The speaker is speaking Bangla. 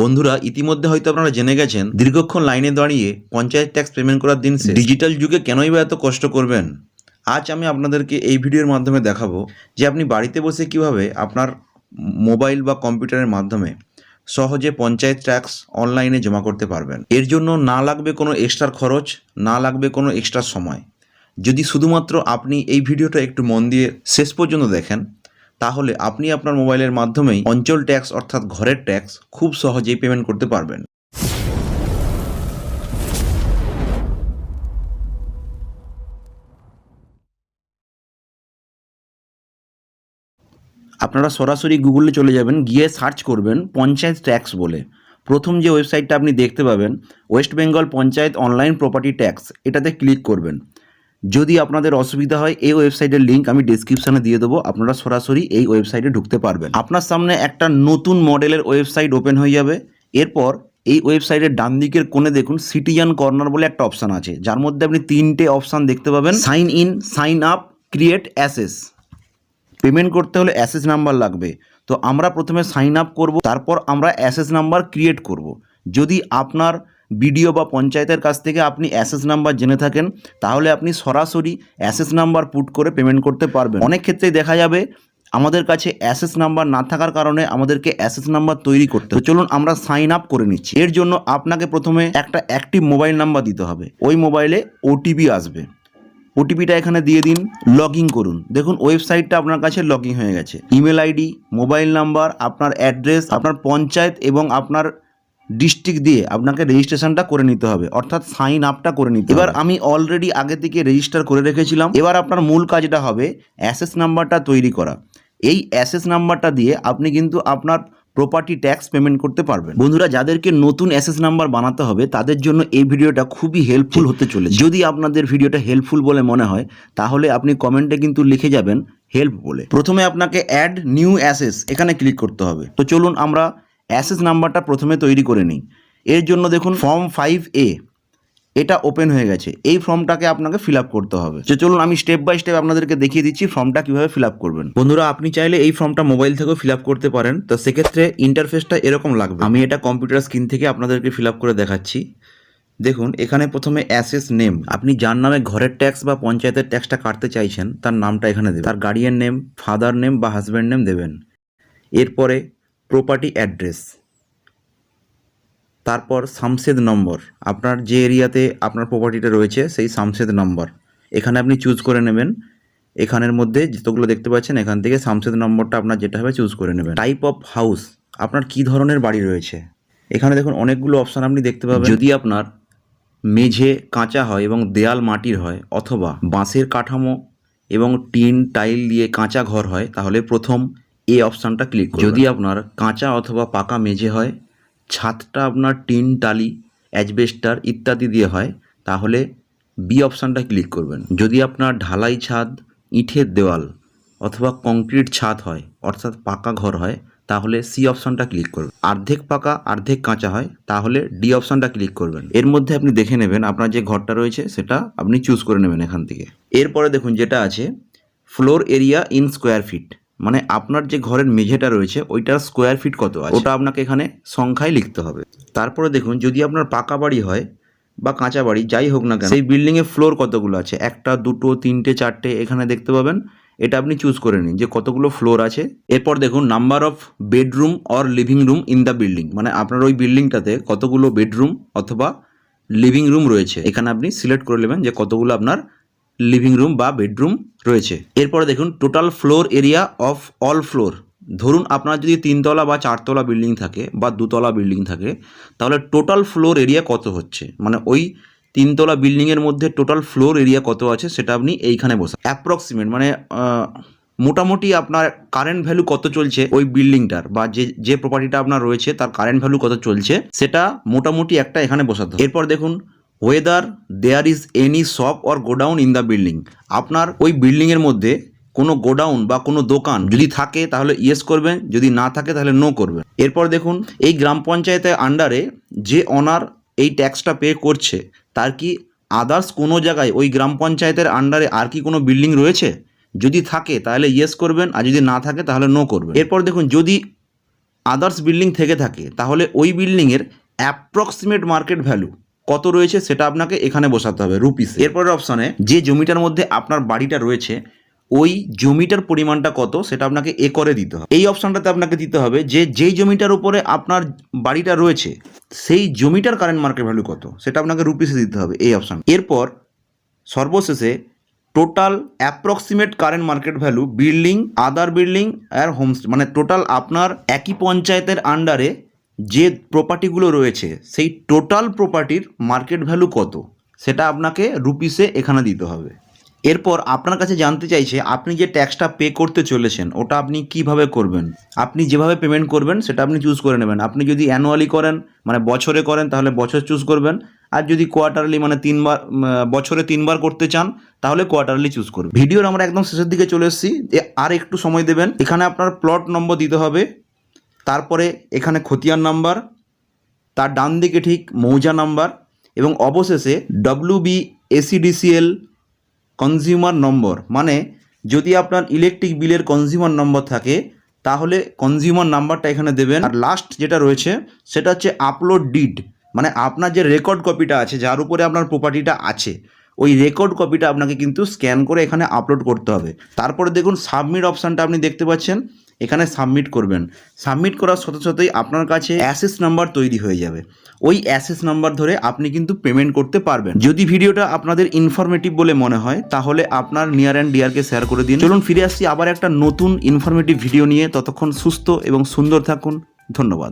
বন্ধুরা, ইতিমধ্যে হয়তো আপনারা জেনে গেছেন, দীর্ঘক্ষণ লাইনে দাঁড়িয়ে পঞ্চায়েত ট্যাক্স পেমেন্ট করার দিন। ডিজিটাল যুগে কেনই বা এত কষ্ট করবেন? আজ আমি আপনাদেরকে এই ভিডিওর মাধ্যমে দেখাবো যে আপনি বাড়িতে বসে কীভাবে আপনার মোবাইল বা কম্পিউটারের মাধ্যমে সহজে পঞ্চায়েত ট্যাক্স অনলাইনে জমা করতে পারবেন। এর জন্য না লাগবে কোনো এক্সট্রা খরচ, না লাগবে কোনো এক্সট্রা সময়। যদি শুধুমাত্র আপনি এই ভিডিওটা একটু মন দিয়ে শেষ পর্যন্ত দেখেন তাহলে আপনি আপনার মোবাইলের মাধ্যমেই অঞ্চল ট্যাক্স অর্থাৎ ঘরের ট্যাক্স খুব সহজেই পেমেন্ট করতে পারবেন। আপনারা সরাসরি গুগলে চলে যাবেন, গিয়ে সার্চ করবেন পঞ্চায়েত ট্যাক্স বলে। প্রথম যে ওয়েবসাইটটা আপনি দেখতে পাবেন West Bengal panchayat online property tax এটাতে ক্লিক করবেন। যদি আপনাদের অসুবিধা হয়, এই ওয়েবসাইটের লিঙ্ক আমি ডিসক্রিপশানে দিয়ে দেবো। আপনারা সরাসরি এই ওয়েবসাইটে ঢুকতে পারবেন। আপনার সামনে একটা নতুন মডেলের ওয়েবসাইট ওপেন হয়ে যাবে। এরপর এই ওয়েবসাইটের ডান দিকের কোণে দেখুন সিটিজান কর্নার বলে একটা অপশান আছে। যার মধ্যে আপনি তিনটে অপশান দেখতে পাবেন। Sign in sign up create assess payment করতে হলে অ্যাসেস নাম্বার লাগবে। তো আমরা প্রথমে সাইন আপ করব, তারপর আমরা অ্যাসেস নাম্বার ক্রিয়েট করব। যদি আপনার বিডিও বা পঞ্চায়েতের কাছ থেকে আপনি অ্যাসেস নাম্বার জেনে থাকেন, তাহলে আপনি সরাসরি অ্যাসেস নাম্বার পুট করে পেমেন্ট করতে পারবেন। অনেক ক্ষেত্রেই দেখা যাবে আমাদের কাছে অ্যাসেস নাম্বার না থাকার কারণে আমাদেরকে অ্যাসেস নাম্বার তৈরি করতে হবে। চলুন আমরা সাইন আপ করে নিচ্ছি। এর জন্য আপনাকে প্রথমে একটা অ্যাক্টিভ মোবাইল নাম্বার দিতে হবে। ওই মোবাইলে ওটিপি আসবে। ওটিপিটা এখানে দিয়ে দিন লগ করুন। দেখুন, ওয়েবসাইটটা আপনার কাছে লগ হয়ে গেছে। ইমেল আইডি, মোবাইল নাম্বার, আপনার অ্যাড্রেস, আপনার পঞ্চায়েত এবং আপনার ডিস্ট্রিক্ট দিয়ে আপনাকে রেজিস্ট্রেশনটা করে নিতে হবে অর্থাৎ সাইন আপটা করে নিতে এবার আমি অলরেডি আগে থেকে রেজিস্টার করে রেখেছিলাম এবার আপনার মূল কাজটা হবে অ্যাসেস নাম্বারটা তৈরি করা। এই অ্যাসেস নাম্বারটা দিয়ে আপনি কিন্তু আপনার প্রপার্টি ট্যাক্স পেমেন্ট করতে পারবেন। বন্ধুরা যাদেরকে নতুন অ্যাসেস নাম্বার বানাতে হবে তাদের জন্য এই ভিডিওটা খুবই হেল্পফুল হতে চলেছে। যদি আপনাদের ভিডিওটা হেল্পফুল বলে মনে হয় তাহলে আপনি কমেন্টে কিন্তু লিখে যাবেন হেল্প বলে। প্রথমে আপনাকে অ্যাড নিউ অ্যাসেস এখানে ক্লিক করতে হবে। তো চলুন আমরা অ্যাসেস নাম্বারটা প্রথমে তৈরি করে নিই। এর জন্য দেখুন, ফর্ম ফাইভ এ এটা ওপেন হয়ে গেছে। এই ফর্মটাকে আপনাকে ফিল আপ করতে হবে। তো চলুন, আমি স্টেপ বাই স্টেপ আপনাদেরকে দেখিয়ে দিচ্ছি ফর্মটা কীভাবে ফিল আপ করবেন। বন্ধুরা, আপনি চাইলে এই ফর্মটা মোবাইল থেকেও ফিল আপ করতে পারেন। তো সেক্ষেত্রে ইন্টারফেসটা এরকম লাগবে। আমি এটা কম্পিউটার স্ক্রিন থেকে আপনাদেরকে ফিল আপ করে দেখাচ্ছি। দেখুন, এখানে প্রথমে অ্যাসেস নেম। আপনি যার নামে ঘরের ট্যাক্স বা পঞ্চায়েতের ট্যাক্সটা কাটতে চাইছেন, তার নামটা এখানে দেবেন। তার গার্ডিয়ান নেম, ফাদার নেম বা হাজব্যান্ড নেম দেবেন। এরপরে প্রপার্টি অ্যাড্রেস তারপর সামসেদ নম্বর আপনার যে এরিয়াতে আপনার প্রপার্টিটা রয়েছে সেই সামসেদ নম্বর এখানে আপনি চুজ করে নেবেন। এখানের মধ্যে যতগুলো দেখতে পাচ্ছেন, এখান থেকে সামসেদ নম্বরটা আপনার যেটা হবে চুজ করে নেবেন। টাইপ অফ হাউস আপনার কি ধরনের বাড়ি রয়েছে? এখানে দেখুন অনেকগুলো অপশান আপনি দেখতে পাবেন। যদি আপনার মেঝে কাঁচা হয় এবং দেয়াল মাটির হয় অথবা বাঁশের কাঠামো এবং টিন টাইল দিয়ে কাঁচা ঘর হয়, তাহলে প্রথম এ অপশানটা ক্লিক যদি আপনার কাঁচা অথবা পাকা মেঝে হয়, ছাদটা আপনার টিন, টালি অ্যাজবেস্টার ইত্যাদি দিয়ে হয়, তাহলে বি অপশানটা ক্লিক করবেন। যদি আপনার ঢালাই ছাদ, ইটের দেওয়াল অথবা কংক্রিট ছাদ হয়, অর্থাৎ পাকা ঘর হয়, তাহলে সি অপশানটা ক্লিক করবেন। অর্ধেক পাকা, অর্ধেক কাঁচা হয়, তাহলে ডি অপশানটা ক্লিক করবেন। এর মধ্যে আপনি দেখে নেবেন আপনার যে ঘরটা রয়েছে, সেটা আপনি চুজ করে নেবেন এখান থেকে। এরপরে দেখুন যেটা আছে floor area in square feet মানে আপনার যে ঘরের মেঝেটা রয়েছে, ওইটার স্কোয়ার ফিট কত আছে? ওটা আপনাকে এখানে সংখ্যায় লিখতে হবে। তারপরে দেখুন, যদি আপনার পাকা বাড়ি হয় বা কাঁচা বাড়ি, যাই হোক না কেন, সেই বিল্ডিংয়ে ফ্লোর কতগুলো আছে? একটা, দুটো, তিনটে, চারটে, এখানে দেখতে পাবেন। এটা আপনি চুজ করে নিন যে কতগুলো ফ্লোর আছে। এরপর দেখুন number of bedroom or living room in the building মানে আপনার ওই বিল্ডিংটাতে কতগুলো বেডরুম অথবা লিভিং রুম রয়েছে। এখানে আপনি সিলেক্ট করে নেবেন যে কতগুলো আপনার লিভিং রুম বা বেডরুম রয়েছে। এরপরে দেখুন total floor area of all floor ধরুন, আপনার যদি তিনতলা বা চারতলা বিল্ডিং থাকে বা দুতলা বিল্ডিং থাকে, তাহলে টোটাল ফ্লোর এরিয়া কত হচ্ছে? মানে ওই তিনতলা বিল্ডিংয়ের মধ্যে টোটাল ফ্লোর এরিয়া কত আছে, সেটা আপনি এইখানে বসে অ্যাপ্রক্সিমেট মানে মোটামুটি আপনার কারেন্ট ভ্যালু কত চলছে ওই বিল্ডিংটার বা যে যে প্রপার্টিটা আপনার রয়েছে, তার কারেন্ট ভ্যালু কত চলছে, সেটা মোটামুটি একটা এখানে বসাতে এরপর দেখুন whether there is any shop or godown in the building আপনার ওই বিল্ডিংয়ের মধ্যে কোনো গোডাউন বা কোনো দোকান যদি থাকে, তাহলে ইয়েস করবেন, যদি না থাকে, তাহলে নো করবেন। এরপর দেখুন, এই গ্রাম পঞ্চায়েতের আন্ডারে যে অনার এই ট্যাক্সটা পে করছে, তার কি আদার্স কোনো জায়গায় ওই গ্রাম পঞ্চায়েতের আন্ডারে আর কি কোনো বিল্ডিং রয়েছে? যদি থাকে, তাহলে ইয়েস করবেন, আর যদি না থাকে, তাহলে নো করবেন। এরপর দেখুন, যদি আদার্স বিল্ডিং থেকে থাকে, তাহলে ওই বিল্ডিংয়ের অ্যাপ্রক্সিমেট মার্কেট ভ্যালু কত রয়েছে সেটা আপনাকে এখানে বসাতে হবে রুপিস এরপরের অপশানে যে জমিটার মধ্যে আপনার বাড়িটা রয়েছে, ওই জমিটার পরিমাণটা কত সেটা আপনাকে এ করে দিতে হবে। এই অপশানটাতে আপনাকে দিতে হবে যে যেই জমিটার উপরে আপনার বাড়িটা রয়েছে, সেই জমিটার কারেন্ট মার্কেট ভ্যালু কত সেটা আপনাকে রুপিসে দিতে হবে, এই অপশান এরপর সর্বশেষে total approximate current market value building other building আর হোমস মানে টোটাল আপনার একই পঞ্চায়েতের আন্ডারে যে প্রপার্টিগুলো রয়েছে, সেই টোটাল প্রপার্টির মার্কেট ভ্যালু কত? সেটা আপনাকে রুপিসে এখানে দিতে হবে। এরপর আপনার কাছে জানতে চাইছে, আপনি যে ট্যাক্সটা পে করতে চলেছেন, ওটা আপনি কীভাবে করবেন? আপনি যেভাবে পেমেন্ট করবেন, সেটা আপনি চুজ করে নেবেন। আপনি যদি অ্যানুয়ালি করেন মানে বছরে করেন, তাহলে বছর চুজ করবেন। আর যদি কোয়ার্টারলি মানে তিনবার বছরে তিনবার করতে চান, তাহলে কোয়ার্টারলি চুজ করবেন। ভিডিওর আমরা একদম শেষের দিকে চলে এসেছি। আর একটু সময় দেবেন। এখানে আপনার প্লট নম্বর দিতে হবে। তারপরে এখানে খতিয়ান নাম্বার, তার ডান দিকে ঠিক মৌজা নাম্বার এবং অবশেষে W B ACDCL consumer number মানে যদি আপনার ইলেকট্রিক বিলের কনজিউমার নম্বর থাকে, তাহলে কনজিউমার নাম্বারটা এখানে দেবেন। আর লাস্ট যেটা রয়েছে, সেটা হচ্ছে আপলোড ডিড মানে আপনার যে রেকর্ড কপিটা আছে, যার উপরে আপনার প্রপার্টিটা আছে, ওই রেকর্ড কপিটা আপনাকে কিন্তু স্ক্যান করে এখানে আপলোড করতে হবে। তারপরে দেখুন সাবমিট অপশানটা আপনি দেখতে পাচ্ছেন। এখানে সাবমিট করবেন। সাবমিট করার সাথে সাথেই আপনার কাছে অ্যাসেস নাম্বার তৈরি হয়ে যাবে। ওই অ্যাসেস নাম্বার ধরে আপনি কিন্তু পেমেন্ট করতে পারবেন। যদি ভিডিওটা আপনাদের ইনফরমেটিভ বলে মনে হয়, তাহলে আপনার নিয়ার অ্যান্ড ডিয়ারকে শেয়ার করে দিন। চলুন ফিরে আসছি আবার একটা নতুন ইনফরমেটিভ ভিডিও নিয়ে। ততক্ষণ সুস্থ এবং সুন্দর থাকুন। ধন্যবাদ।